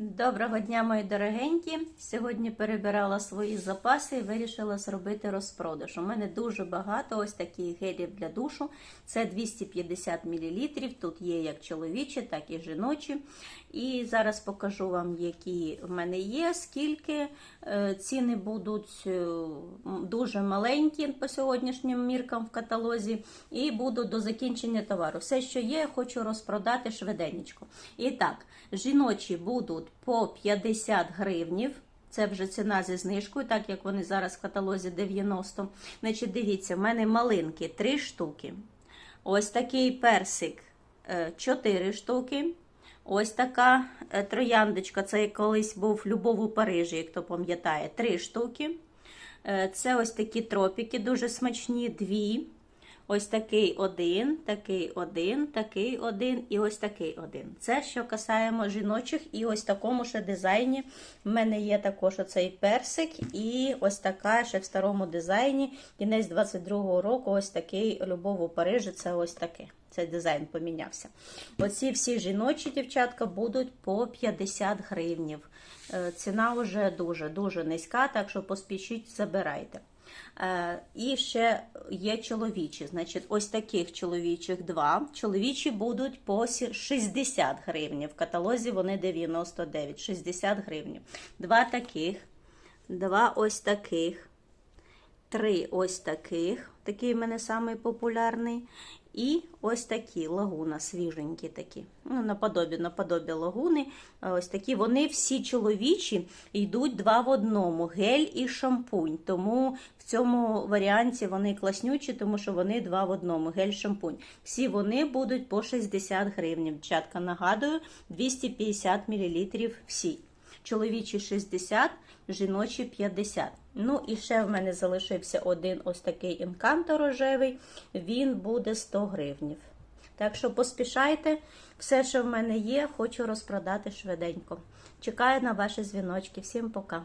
Доброго дня, мої дорогенькі! Сьогодні перебирала свої запаси і вирішила зробити розпродаж. У мене дуже багато ось таких гелів для душу. Це 250 мл. Тут є як чоловічі, так і жіночі. І зараз покажу вам, які в мене є, скільки Е, ціни будуть е, дуже маленькі по сьогоднішнім міркам в каталозі, і буду до закінчення товару. Все, що є, хочу розпродати швиденечко. І так, жіночі будуть по 50 гривнів. Це вже ціна зі знижкою, так як вони зараз в каталозі 90. Значить, дивіться, в мене малинки 3 штуки. Ось такий персик 4 штуки. Ось така е, трояндочка. Це колись був Любов у Парижі, як хто пам'ятає, 3 штуки. Е, Це ось такі тропіки, дуже смачні, дві. Ось такий один, такий один, такий один і ось такий один. Це що касаємо жіночих, і ось такому ще дизайні. В мене є також оцей персик, і ось така ще в старому дизайні. Кінець 22-го року, ось такий Любов у Парижі. Це ось таке. Цей дизайн помінявся. Оці всі жіночі дівчатка будуть по 50 гривнів. Е, Ціна вже дуже-дуже низька, так що поспішіть, забирайте. Е, І ще є чоловічі. Значить, ось таких чоловічих два. Чоловічі будуть по 60 гривень. В каталозі вони 99, 60 гривень. Два таких, два ось таких, три ось таких. Такий в мене самий популярний. І ось такі лагуна, свіженькі такі. Ну, наподобі, наподобі лагуни. Ось такі вони всі чоловічі йдуть два в одному: гель і шампунь. Тому в цьому варіанті вони класнючі, тому що вони два в одному. Гель-шампунь. Всі вони будуть по 60 гривень. Дівчатка, нагадую, 250 мл всі. Чоловічі 60, жіночі 50. Ну, і ще в мене залишився один ось такий інканто рожевий, він буде 100 гривнів. Так що поспішайте, все, що в мене є, хочу розпродати швиденько. Чекаю на ваші дзвіночки. Всім пока!